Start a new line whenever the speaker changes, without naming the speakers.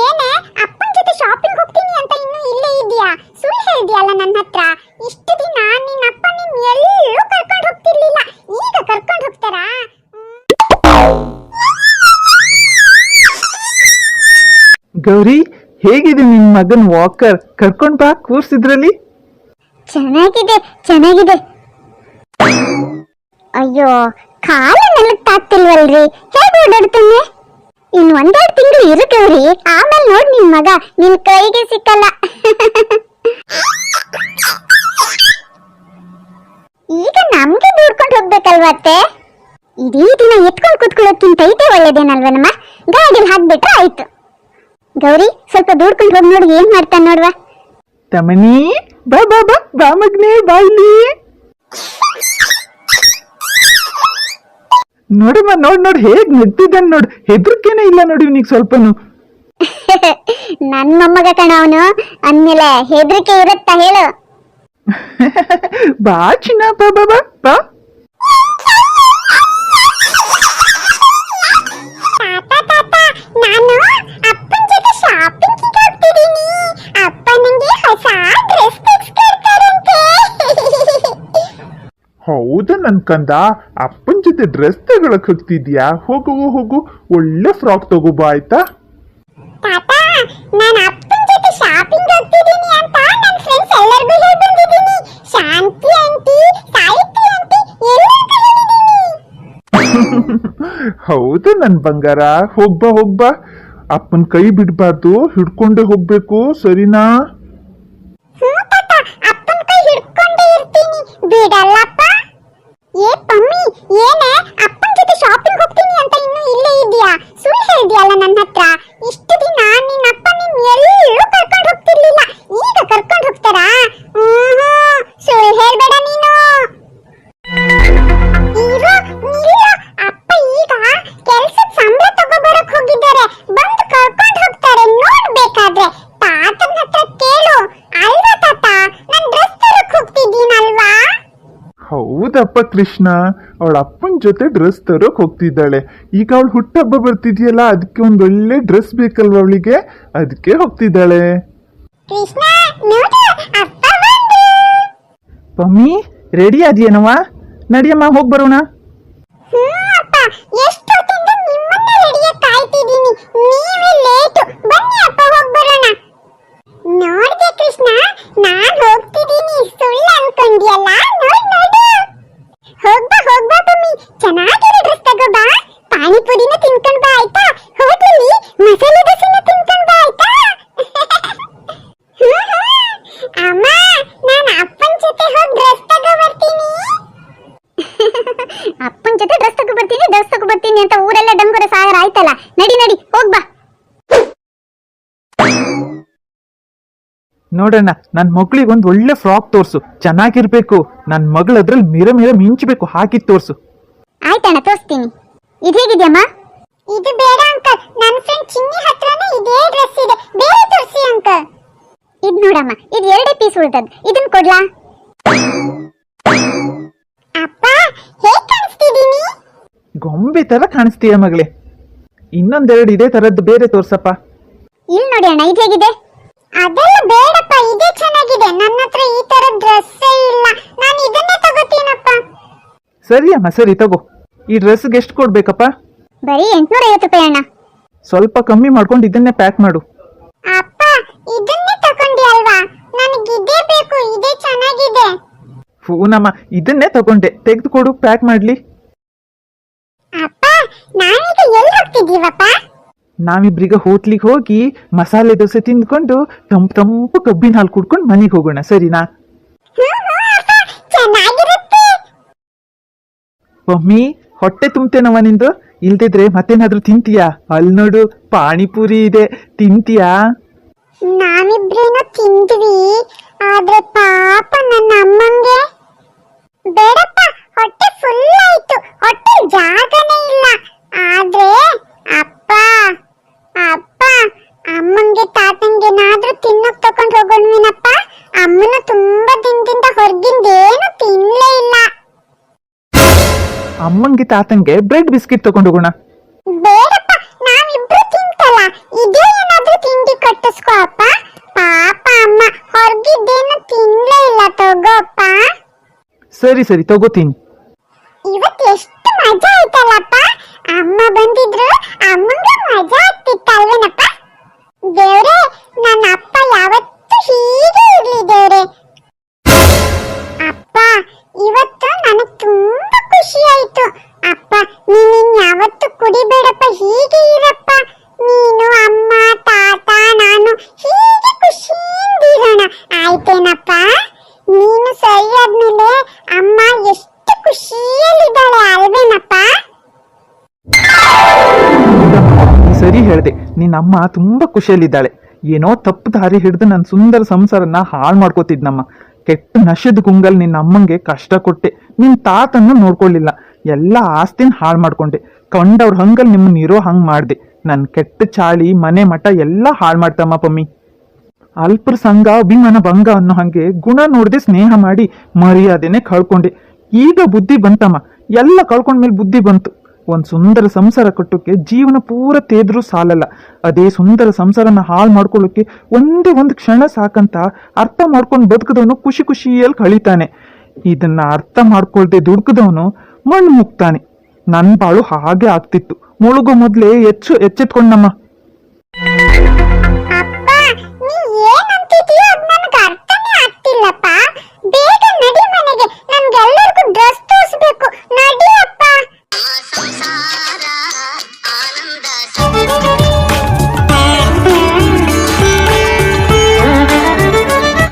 ಏನೇ ಅಪ್ಪನ ಜೊತೆ ಶಾಪಿಂಗ್ ಹೋಗ್ತೀನಿ ಅಂತ ಇನ್ನು ಇಲ್ಲೇ ಇದೆಯಾ ಸುಳ್ಳು ಹೇಳ್ದಿಯಲ್ಲ ನನ್ನ ಹತ್ರ? ಇಷ್ಟು ದಿನ ನಿನ್ನ ಅಪ್ಪ ನಿನ್ ಎಲ್ಲೂ ಕರ್ಕೊಂಡು ಹೋಗ್ತಿರ್ಲಿಲ್ಲ. ಈಗ ಕರ್ಕೊಂಡು ಹೋಗ್ತಾರಾ?
ಗೌರಿ ಹೇಗಿದೆ ನಿನ್ ಮಗನ್ ವಾಕರ್ ಕರ್ಕೊಂಡ್ ಬಾ ಕೂರ್ಸಿದ್ರಲ್ಲಿ
ಚೆನ್ನಾಗಿದೆ ಚೆನ್ನಾಗಿದೆ. ಅಯ್ಯೋ ಕಾಲ ನೆಲಕ್ಕಾಗ್ತಿಲ್ವಲ್ರಿ ಹೇಗೆ ಓಡಾಡ್ತಾನೆ ಇನ್ ಒಂದೆರಡು ತಿಂಗಳು ಇರುತ್ತವ್ರಿ ಆಮೇಲೆ ನೋಡ್ ನಿನ್ ಮಗ. ನಿನ್ ಕೈಗೆ ಸಿಕ್ಕಲ್ಲ. ಈಗ ನಮ್ಗೆ ದೂಡ್ಕೊಂಡು ಹೋಗ್ಬೇಕಲ್ವತ್ತೆ ಇಡೀ ದಿನ ಎತ್ಕೊಂಡು ಕುತ್ಕೊಳ್ಳೋಕ್ಕಿಂತ ಐತೆ ಒಳ್ಳೇದೇನಲ್ವನಮ್ಮ? ಗಾಡಿಲಿ ಹಾಕ್ಬಿಟ್ರೆ ಆಯ್ತು. ಗೌರಿ, ಸ್ವಲ್ಪ ದೂಡ್ಕೊಂಡು ಹೋಗಿ ನೋಡಿ. ಏನ್ ಮಾಡ್ತಾನೆ ನೋಡ್ವಾ?
ತಮನಿ ಬಾ ಬಾ ಬಾ ಬಾ ಮಗ್ನೆ ಇಲ್ಲಿ. ನೋಡಮ್ಮ ನೋಡ್ ನೋಡ್ ಹೇಗ್ ನಗ್ತಿದ್ದಾನೆ ನೋಡ್. ಹೆದರ್ಕೇನೆ ಇಲ್ಲ ನೋಡಿ ಇವ್ನಿಗೆ ಸ್ವಲ್ಪನು.
ನನ್ ಮೊಮ್ಮಗ ಕಣ ಅವನು. ಅಂದ್ಮೇಲೆ ಹೆದರಿಕೆ ಇರುತ್ತಾ ಹೇಳು.
ಬಾ ಚಿನ್ನ ಬಾ ಬಾ ಬಾ ಬಾ.
ಅಪ್ಪ
ಹೌದಾ ನನ್ ಕಂದ. ಅಪ್ಪನ್ ಜೊತೆ ಡ್ರೆಸ್ ತಗೊಳಕ್ ಹೋಗ್ತಿದ್ಯಾ? ಹೋಗು ಹೋಗು ಒಳ್ಳೆ ಫ್ರಾಕ್ ತಗೋಬಾ ಆಯ್ತಾ?
ತಾತ ನಾನು ಅಪ್ಪನ ಜೊತೆ ಶಾಪಿಂಗ್ ಹೋಗ್ತಿದ್ದೀನಿ ಅಂತ ನನ್ನ ಫ್ರೆಂಡ್ಸ್ ಎಲ್ಲರಿಗೂ ಹೇಳಿ ಬಂದಿದ್ದೀನಿ ಶಾಂತಿ ಆಂಟಿ ಸಾಹಿತ್ಯ ಆಂಟಿ ಎಲ್ಲರಿಗೂ ಹೇಳಿದ್ದೀನಿ
ಹೌದಾ ನನ್ ಬಂಗಾರ. ಹೋಗ್ಬಾ ಹೋಗ್ಬಾ. ಅಪ್ಪನ್ ಕೈ ಬಿಡ್ಬಾರ್ದು ಹಿಡ್ಕೊಂಡೇ ಹೋಗ್ಬೇಕು ಸರಿನಾ?
ಹ್ಞೂ ತಾತ ಅಪ್ಪನ ಕೈ ಹಿಡ್ಕೊಂಡೇ ಇರ್ತೀನಿ. ಬಿಡಲ್ಲಪ್ಪ. ಏ ಪಮ್ಮಿ ಏನೇ
ಹೌದಪ್ಪ ಕೃಷ್ಣ ಅವಳ ಅಪ್ಪನ ಜೊತೆ ಡ್ರೆಸ್ ತರೋಕ್ ಹೋಗ್ತಿದ್ದಾಳೆ. ಈಗ ಅವಳು ಹುಟ್ಟಹಬ್ಬ ಬರ್ತಿದ್ಯಲ್ಲ ಅದಕ್ಕೆ ಒಂದು ಒಳ್ಳೆ ಡ್ರೆಸ್ ಬೇಕಲ್ವಾ ಅವಳಿಗೆ? ಅದಕ್ಕೆ ಹೋಗ್ತಿದ್ದಾಳೆ.
ಕೃಷ್ಣ ನೋಡು ಅಪ್ಪ ಬಂದ್ರು
ಪಮ್ಮಿ ರೆಡಿ ಆದ್ಯೇನವ ನಡಿಯಮ್ಮ ಹೋಗ್ ಬರೋಣ
ಹ್ಮ್ ಅಪ್ಪ ಎಷ್ಟೊತ್ತಿಂದ ನಿಮ್ಮನ್ನ ರೆಡಿಯಾಗಿ ಕಾಯ್ತಿದ್ದೀನಿ ನೀವೇ ಲೇಟು ಬನ್ನಿ ಅಪ್ಪ ಹೋಗ್ ಬರೋಣ ನೋಡ್ದೆ ಕೃಷ್ಣ ನಾನ್ ಹೋಗ್ತಿದ್ದೀನಿ ಸುಳ್ಳು ಅನ್ಕೊಂಡ್ಯಲ್ಲ ನೋಡ್ ನೋಡು ಹೋಗ್ಬಾ ಹೋಗ್ಬಾ ಬಮ್ಮಿ ಚೆನ್ನಾಗಿರೋ ಡ್ರೆಸ್ ತಗೋ ಬಾ ಪಾನಿಪುರಿನ ತಿನ್ಕೊಂಡ್ ಬಾ ಆಯ್ತಾ ಹೋಟ್ಲಲ್ಲಿ ಮಸಾಲೆ ದೋಸೆನ ತಿನ್ಕೊಂಡ್ ಬಾ ಆಯ್ತಾ ಹ್ಮ್, ಹ್ಮ್. ಅಮ್ಮ ನಾನು ಅಪ್ಪನ ಜೊತೆ ಹೋಗಿ ಡ್ರೆಸ್ ತಗೋ ಬರ್ತೀನಿ ಅಪ್ಪನ ಜೊತೆ ಡ್ರೆಸ್ ತಗೋ ಡ್ರೆಸ್ ಬರ್ತೀನಿ ಅಂತ ಊರೆಲ್ಲ ಡಂಗುರ ಸಾಗರ ಆಯ್ತಲ್ಲ? ನಡಿ ನಡಿ ಹೋಗ್ಬಾ
ನೋಡಣ್ಣ ನನ್ ಮಗಳಿಗೆ ಒಂದ್ ಒಳ್ಳೆ ಫ್ರಾಕ್ ತೋರ್ಸು. ಚೆನ್ನಾಗಿರ್ಬೇಕು. ನನ್ ಮಗಳು ಅದ್ರಲ್ಲಿ ಮಿರ ಮಿರ ಮಿಂಚಬೇಕು ಹಾಕಿ ತೋರ್ಸು.
ಆಯ್ತಣ್ಣ ತೋರಿಸ್ತೀನಿ. ಇದು ಹೇಗಿದ್ಯಮ್ಮ? ಇದು ಬೇಡ ಅಂಕಲ್. ನನ್ನ ಫ್ರೆಂಡ್ ಚಿನ್ನಿ ಹತ್ರನೇ ಇದೇ ಡ್ರೆಸ್ ಇದೆ. ಬೇರೆ ತೋರಿಸಿ ಅಂಕಲ್. ಇದು ನೋಡಮ್ಮ ಇದು ಎರಡೇ ಪೀಸ್ ಉಳಿದದ್ದು. ಇದನ್ನ ಕೊಡ್ಲಾ?
ಗೊಂಬೆ ತರ ಕಾಣಿಸ್ತೀಯ ಮಗಳೇ? ಇನ್ನೊಂದೆರಡು ಇದೇ ತರದ್ದು ಬೇರೆ ತೋರ್ಸಪ್ಪ.
ಇಲ್ಲಿ ನೋಡಿ ಅಣ್ಣ ಇದು ಹೇಗಿದೆ? ಅದೆಲ್ಲ ಬೇಡಪ್ಪ ಇದೇ ಚೆನ್ನಾಗಿದೆ. ನನ್ನ ಹತ್ರ ಈ ತರ ಡ್ರೆಸ್ಸೇ ಇಲ್ಲ. ನಾನು ಇದನ್ನೇ ತಗೋತೀನಪ್ಪ.
ಸರಿ ಅಮ್ಮ ಸರಿ ತಗೋ. ಈ ಡ್ರೆಸ್ಗೆ ಎಷ್ಟು ಕೊಡ್ಬೇಕಪ್ಪ?
ಬರೀ ಎಂಟ್ನೂರ ಐವತ್ತು ರೂಪಾಯಿ ಅಣ್ಣ.
ಸ್ವಲ್ಪ ಕಮ್ಮಿ ಮಾಡ್ಕೊಂಡು ಇದನ್ನೇ ಪ್ಯಾಕ್ ಮಾಡು.
ಅಪ್ಪ ಇದನ್ನೇ ತಕೊಂಡಿ ಅಲ್ವಾ? ನನಗೆ ಇದೇ ಬೇಕು ಇದೇ ಚೆನ್ನಾಗಿದೆ.
ಹೂನಮ್ಮ ಇದನ್ನೇ ತಗೊಂಡೆ. ತೆಗೆದುಕೊಡು ಪ್ಯಾಕ್ ಮಾಡ್ಲಿ
ಅಪ್ಪ ನಾವೀಗ ಹೋಗ್ತಿದ್ದೀವಪ್ಪ
ನಾವಿಬ್ರೀಗ ಹೋಟ್ಲಿಗೆ ಹೋಗಿ ಮಸಾಲೆ ದೋಸೆ ತಿಂದ್ಕೊಂಡು ತಂಪು ತಂಪು ಕಬ್ಬಿನ ಹಾಲು ಕುಡ್ಕೊಂಡು ಮನೆಗೆ ಹೋಗೋಣ ಸರಿನಾ? ಮಮ್ಮಿ ಹೊಟ್ಟೆ ತುಂಬ್ತೇನವ ನಿಂದು? ಇಲ್ದಿದ್ರೆ ಮತ್ತೇನಾದ್ರೂ ತಿಂತೀಯಾ? ಅಲ್ಲಿ ನೋಡು ಪಾನಿಪುರಿ ಇದೆ. ತಿಂತೀಯಾ?
ನಾವಿಬ್ರೇನೋ ತಿಂದ್ವಿ ಆದ್ರೆ ಪಾಪ ನನ್ನ ಅಮ್ಮಂಗೆ. ಬೇಡಪ್ಪ ಹೊಟ್ಟೆ ಫುಲ್ ಆಯ್ತು. ಹೊಟ್ಟೆ ಜಾಗನೇ ಇಲ್ಲ. ಅಮ್ಮಂಗೆ
ತಾತಂಗೆ ಬ್ರೆಡ್ ಬಿಸ್ಕಿಟ್ ತಗೊಂಡು ಹೋಗೋಣ.
ಬೇಡಪ್ಪ ನಾವಿಬ್ರು ತಿಂತಲ್ಲ ಇದೇ ಏನಾದ್ರೂ ತಿಂಡಿ ಕಟ್ಟಿಸ್ಕೋ ಪಾಪ ಅಮ್ಮ ಹೊರಗಿದ್ದೇನು ತಿನ್ಲೇ ಇಲ್ಲ ತಗೋಪ್ಪ.
ಸರಿ ಸರಿ ತಗೋತೀನಿ
ಇವತ್ತು ಎಷ್ಟು ಮಜಾ ಆಯ್ತಲ್ಲಪ್ಪ? ಅಮ್ಮ ಬಂದಿದ್ರು ಅಮ್ಮಂಗೆ ಮಜಾ ಆಗ್ತಿತ್ತಲ್ವೇನಪ್ಪ? ದೇವ್ರೆ ಅಪ್ಪ
ಹೇಳ್ದೆ ತುಂಬ ಖುಷಿಯಲ್ಲಿದ್ದಾಳೆ. ಏನೋ ತಪ್ಪು ದಾರಿ ಹಿಡಿದು ನನ್ನ ಸುಂದರ ಸಂಸಾರನ ಹಾಳು ಮಾಡ್ಕೋತಿದ್ನಮ್ಮ ಕೆಟ್ಟ ನಶದ ಗುಂಗಲ್ ನಿನ್ನ ಅಮ್ಮಂಗೆ ಕಷ್ಟ ಕೊಟ್ಟೆ. ನಿನ್ನ ತಾತನ್ನು ನೋಡ್ಕೊಳ್ಳಿಲ್ಲ ಎಲ್ಲ ಆಸ್ತಿನ ಹಾಳು ಮಾಡ್ಕೊಂಡೆ. ಕಂಡವ್ರ ಹಂಗಲ್ ನಿಮ್ಮನ್ನ ಇರೋ ಹಂಗ್ ಮಾಡ್ದೆ. ನನ್ನ ಕೆಟ್ಟ ಚಾಳಿ, ಮನೆ ಮಠ ಎಲ್ಲ ಹಾಳು ಮಾಡ್ತಮ್ಮ ಪಮ್ಮಿ. ಅಲ್ಪರ ಸಂಘ, ಅಭಿಮಾನ ಭಂಗ ಅನ್ನೋ ಹಂಗೆ ಗುಣ ನೋಡದೆ ಸ್ನೇಹ ಮಾಡಿ ಮರ್ಯಾದೆನೆ ಕಳ್ಕೊಂಡೆ. ಈಗ ಬುದ್ಧಿ ಬಂತಮ್ಮ. ಎಲ್ಲ ಕಳ್ಕೊಂಡ್ಮೇಲೆ ಬುದ್ಧಿ ಬಂತು. ಒಂದ್ ಸುಂದರ ಸಂಸಾರ ಕಟ್ಟೋಕ್ಕೆ ಜೀವನ ಪೂರ ತೇದ್ರೂ ಸಾಲಲ್ಲ. ಅದೇ ಸುಂದರ ಸಂಸಾರನ ಹಾಳು ಮಾಡ್ಕೊಳ್ಳೋಕೆ ಒಂದೇ ಒಂದು ಕ್ಷಣ ಸಾಕಂತ ಅರ್ಥ ಮಾಡ್ಕೊಂಡು ಬದುಕದವನು ಖುಷಿ ಖುಷಿಯಲ್ಲಿ ಕಳೀತಾನೆ. ಇದನ್ನು ಅರ್ಥ ಮಾಡ್ಕೊಳ್ದೆ ದುಡುಕದವನು ಮಣ್ಣು ಮುಗ್ತಾನೆ ನನ್ನ ಬಾಳು ಹಾಗೆ ಆಗ್ತಿತ್ತು. ಮುಳುಗೋ ಮೊದಲೇ ಹೆಚ್ಚು ಎಚ್ಚೆತ್ಕೊಂಡಮ್ಮ